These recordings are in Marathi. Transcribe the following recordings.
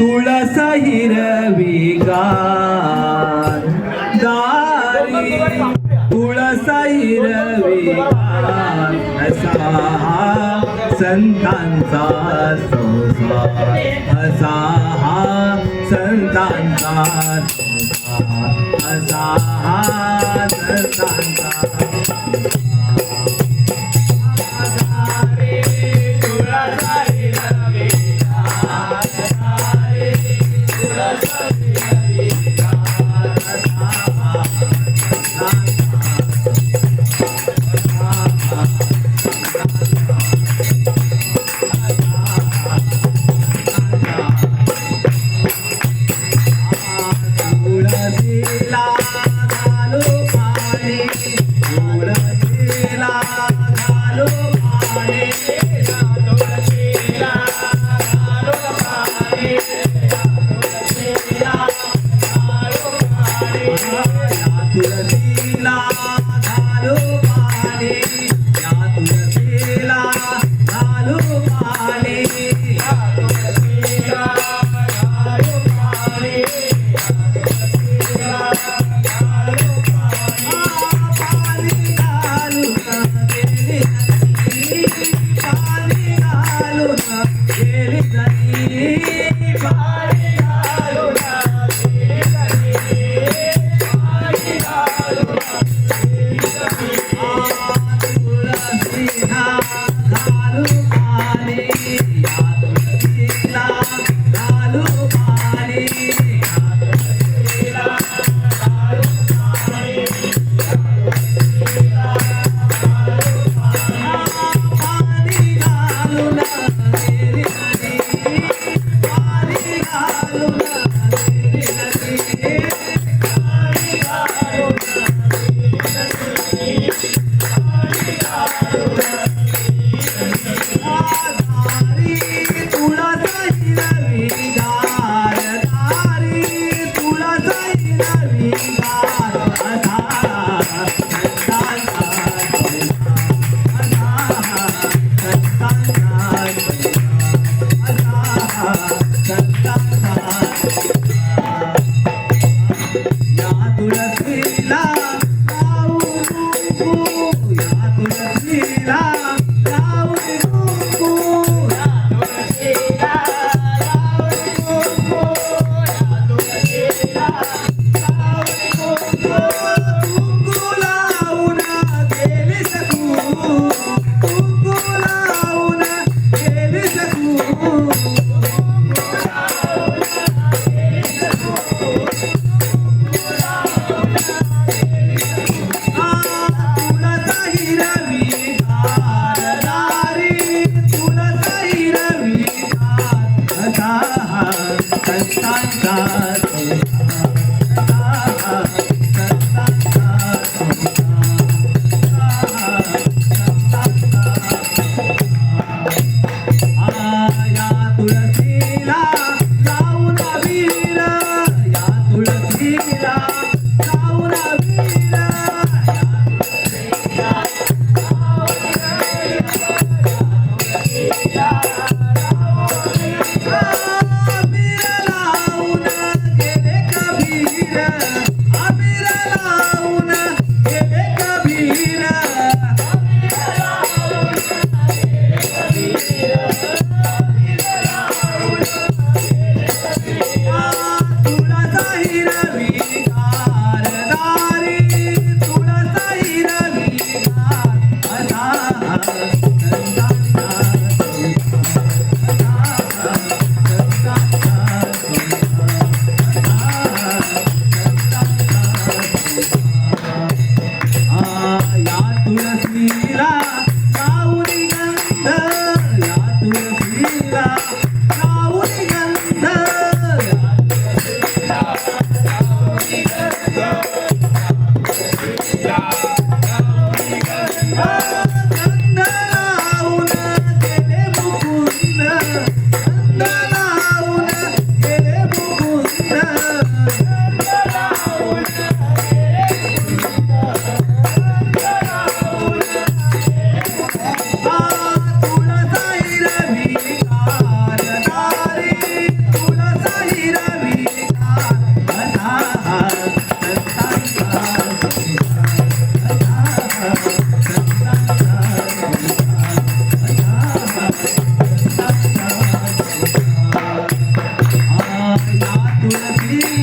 तुळस हिरवी गार दारी तुळस हिरवी असा हा संतांचा संसार. असा हा संतांचा संसार. असा हा संतांचा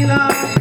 love.